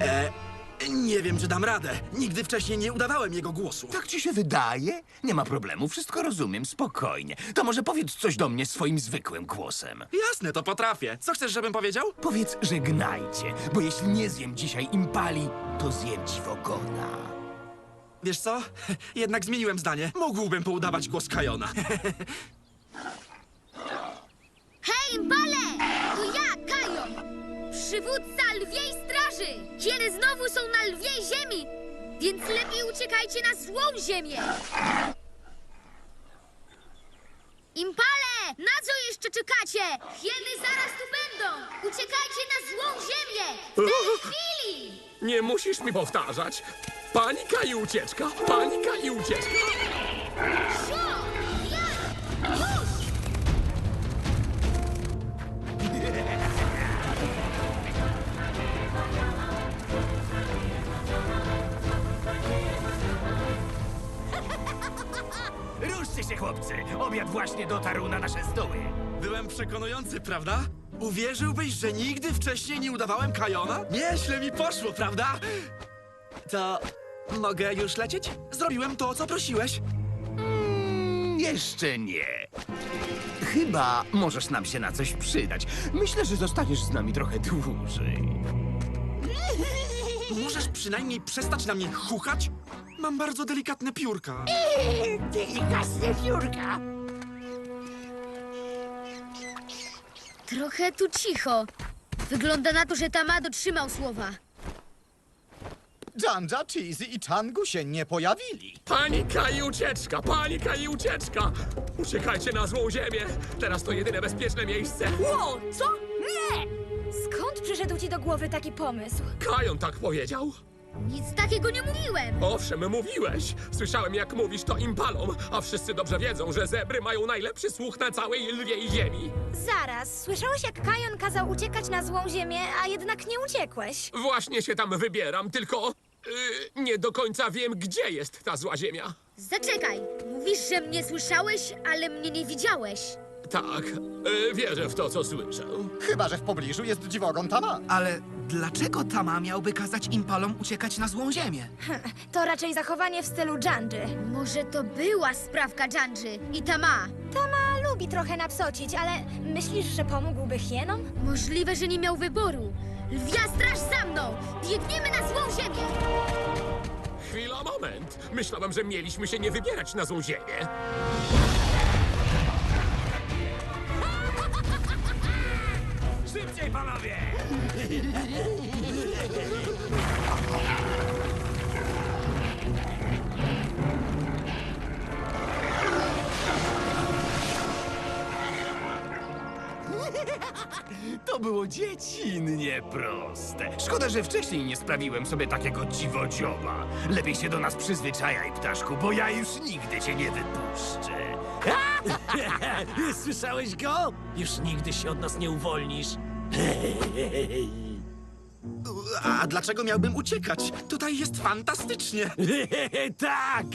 E, nie wiem, czy dam radę. Nigdy wcześniej nie udawałem jego głosu. Tak ci się wydaje? Nie ma problemu, wszystko rozumiem, spokojnie. To może powiedz coś do mnie swoim zwykłym głosem. Jasne, to potrafię. Co chcesz, żebym powiedział? Powiedz żegnajcie, bo jeśli nie zjem dzisiaj impali, to zjem ci wogona. Wiesz co? Jednak zmieniłem zdanie. Mógłbym poudawać głos Kajona. Hej, Impale! Przywódca lwiej straży! Kiedy znowu są na lwiej ziemi, więc lepiej uciekajcie na złą ziemię! Impale! Na co jeszcze czekacie? Hieny zaraz tu będą! Uciekajcie na złą ziemię! W tej chwili! Nie musisz mi powtarzać. Panika i ucieczka, panika i ucieczka. Się, chłopcy! Obiad właśnie dotarł na nasze stoły. Byłem przekonujący, prawda? Uwierzyłbyś, że nigdy wcześniej nie udawałem Kajona? Nieźle mi poszło, prawda? To mogę już lecieć? Zrobiłem to, o co prosiłeś. Jeszcze nie. Chyba możesz nam się na coś przydać. Myślę, że zostaniesz z nami trochę dłużej. Możesz przynajmniej przestać na mnie chuchać? Mam bardzo delikatne piórka. Delikatnie piórka. Trochę tu cicho. Wygląda na to, że Tama dotrzymał słowa. Janja, Cheesy i Changu się nie pojawili. Panika i ucieczka, panika i ucieczka. Uciekajcie na złą ziemię. Teraz to jedyne bezpieczne miejsce. Ło, co? Nie! Skąd przyszedł ci do głowy taki pomysł? Kajon tak powiedział. Nic takiego nie mówiłem. Owszem, mówiłeś. Słyszałem, jak mówisz to impalom, a wszyscy dobrze wiedzą, że zebry mają najlepszy słuch na całej lwiej ziemi. Zaraz, słyszałeś jak Kajon kazał uciekać na złą ziemię, a jednak nie uciekłeś. Właśnie się tam wybieram, tylko yy, nie do końca wiem, gdzie jest ta zła ziemia. Zaczekaj. Mówisz, że mnie słyszałeś, ale mnie nie widziałeś. Tak, yy, wierzę w to, co słyszę. Chyba, że w pobliżu jest dziwogon Tama. Ale dlaczego Tama miałby kazać impalom uciekać na złą ziemię? To raczej zachowanie w stylu Janży. Może to była sprawka Janży i Tama. Tama lubi trochę napsocić, ale myślisz, że pomógłby hienom? Możliwe, że nie miał wyboru. Lwia straż za mną! Biegniemy na złą ziemię! Chwila, moment. Myślałem, że mieliśmy się nie wybierać na złą ziemię. Panowie! To było dziecinnie proste. Szkoda, że wcześniej nie sprawiłem sobie takiego dziwodzioba. Lepiej się do nas przyzwyczajaj, ptaszku, bo ja już nigdy cię nie wypuszczę. Słyszałeś go? Już nigdy się od nas nie uwolnisz. A dlaczego miałbym uciekać? Tutaj jest fantastycznie. tak!